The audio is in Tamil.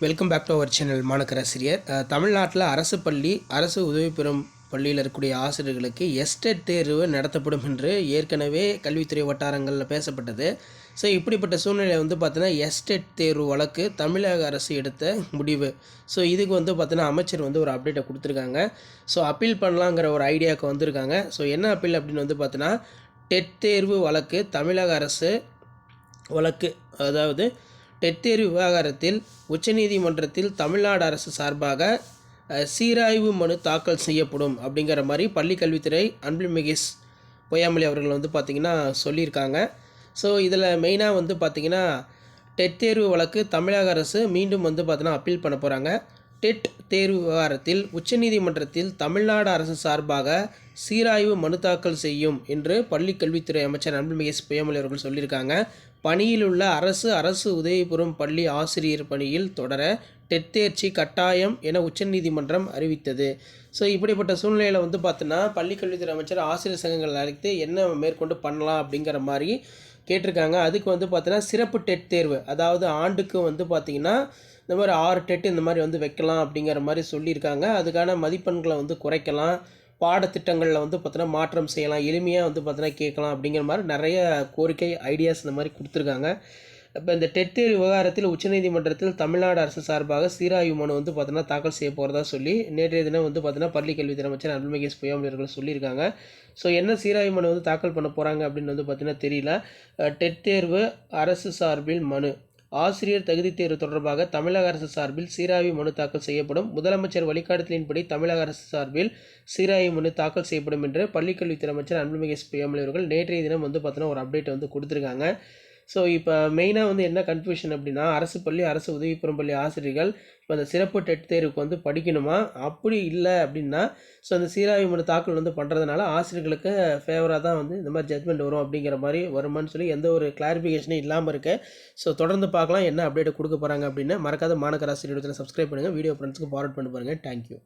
Welcome back to our channel மாணக்கராசிரியர் தமிழ்நாட்டில் அரசு பள்ளி அரசு உதவி பெறும் பள்ளியில் இருக்கக்கூடிய ஆசிரியர்களுக்கு எஸ்டேட் தேர்வு நடத்தப்படும் என்று ஏற்கனவே கல்வித்துறை வட்டாரங்களில் பேசப்பட்டது. ஸோ இப்படிப்பட்ட சூழ்நிலை வந்து பார்த்தீங்கன்னா எஸ்டேட் தேர்வு வழக்கு தமிழக அரசு எடுத்த முடிவு. ஸோ இதுக்கு வந்து பார்த்தீங்கன்னா அமைச்சர் வந்து ஒரு அப்டேட்டை கொடுத்துருக்காங்க. ஸோ அப்பீல் பண்ணலாங்கிற ஒரு ஐடியாவுக்கு வந்திருக்காங்க. ஸோ என்ன அப்பீல் அப்படின்னு வந்து பார்த்தீங்கன்னா டெட் தேர்வு வழக்கு தமிழக அரசு வழக்கு. அதாவது டெட் தேர்வு விவகாரத்தில் உச்சநீதிமன்றத்தில் தமிழ்நாடு அரசு சார்பாக சீராய்வு மனு தாக்கல் செய்யப்படும் அப்படிங்கிற மாதிரி பள்ளிக் கல்வித்துறை அன்பில் மிகிஸ் பொய்யாமொழி அவர்கள் வந்து பார்த்திங்கன்னா சொல்லியிருக்காங்க. ஸோ இதில் மெயினாக வந்து பார்த்திங்கன்னா டெட் தேர்வு வழக்கு தமிழக அரசு மீண்டும் வந்து பார்த்தீங்கன்னா அப்பீல் பண்ண போகிறாங்க டெட் தேர்வு விவகாரத்தில் உச்சநீதிமன்றத்தில் தமிழ்நாடு அரசு சார்பாக சீராய்வு மனு தாக்கல் செய்யும் என்று பள்ளிக்கல்வித்துறை அமைச்சர் அன்புமிகு எஸ் புயமொழி அவர்கள் சொல்லியிருக்காங்க. பணியில் உள்ள அரசு அரசு உதவி பெறும் பள்ளி ஆசிரியர் பணியில் தொடர டெட் தேர்ச்சி கட்டாயம் என உச்சநீதிமன்றம் அறிவித்தது. ஸோ இப்படிப்பட்ட சூழ்நிலையில் வந்து பார்த்தோன்னா பள்ளிக் கல்வித்துறை அமைச்சர் ஆசிரியர் சங்கங்கள் அழைத்து என்ன மேற்கொண்டு பண்ணலாம் அப்படிங்கிற மாதிரி கேட்டிருக்காங்க. அதுக்கு வந்து பார்த்தீங்கன்னா சிறப்பு டெட் தேர்வு அதாவது ஆண்டுக்கு வந்து பார்த்திங்கன்னா இந்த மாதிரி ஆறு டெட் இந்த மாதிரி வந்து வைக்கலாம் அப்படிங்கிற மாதிரி சொல்லியிருக்காங்க. அதுக்கான மதிப்பெண்களை வந்து குறைக்கலாம். பாடத்திட்டங்களில் வந்து பார்த்தீங்கன்னா மாற்றம் செய்யலாம் எளிமையாக வந்து பார்த்தீங்கன்னா கேட்கலாம் அப்படிங்கிற மாதிரி நிறைய கோரிக்கை ஐடியாஸ் இந்த மாதிரி கொடுத்துருக்காங்க. இப்போ இந்த டெட் தேர்வு விவகாரத்தில் உச்சநீதிமன்றத்தில் தமிழ்நாடு அரசு சார்பாக சீராய்வு மனு வந்து பார்த்தீங்கன்னா தாக்கல் செய்ய போகிறதா சொல்லி நேற்றைய தினம் வந்து பார்த்தீங்கன்னா பள்ளி கல்வித்துறை அமைச்சர் அருள்மகேஷ் பொய்யாமொழி அவர்கள் சொல்லியிருக்காங்க. ஸோ என்ன சீராய்வு மனு வந்து தாக்கல் பண்ண போகிறாங்க அப்படின்னு வந்து பார்த்தீங்கன்னா தெரியல. டெட் தேர்வு அரசு சார்பில் மனு. ஆசிரியர் தகுதி தேர்வு தொடர்பாக தமிழக அரசு சார்பில் சீராய்வு மனு தாக்கல் செய்யப்படும். முதலமைச்சர் வழிகாட்டுதலின்படி தமிழக அரசு சார்பில் சீராய்வு மனு தாக்கல் செய்யப்படும் என்று பள்ளிக்கல்வித்துறை அமைச்சர் அன்புமிகு எஸ் அவர்கள் நேற்றைய தினம் வந்து பார்த்தோன்னா ஒரு அப்டேட் வந்து கொடுத்துருக்காங்க. ஸோ இப்போ மெயினாக வந்து என்ன கன்ஃபியூஷன் அப்படின்னா அரசு பள்ளி அரசு உதவிப்புறம் பள்ளி ஆசிரியர்கள் இப்போ அந்த சிறப்பு டெட் தேர்வுக்கு வந்து படிக்கணுமா? அப்படி இல்லை அப்படின்னா ஸோ அந்த சீராய்வு மனு தாக்கல் வந்து பண்ணுறதுனால ஆசிரியர்களுக்கு ஃபேவராக தான் வந்து இந்த மாதிரி ஜட்மெண்ட் வரும் அப்படிங்கிற மாதிரி வருமான்னு சொல்லி எந்த ஒரு கிளாரிஃபிகேஷனும் இல்லாமல் இருக்கு. ஸோ தொடர்ந்து பார்க்கலாம் என்ன அப்டேட் கொடுக்க போகிறாங்க அப்படின்னு மறக்காத மாணக்கராசிரியர் சப்ஸ்கிரைப் பண்ணுங்கள் வீடியோ ஃப்ரெண்ட்ஸ்க்கு ஃபார்வர்ட் பண்ணி பாருங்கள் தேங்க்யூ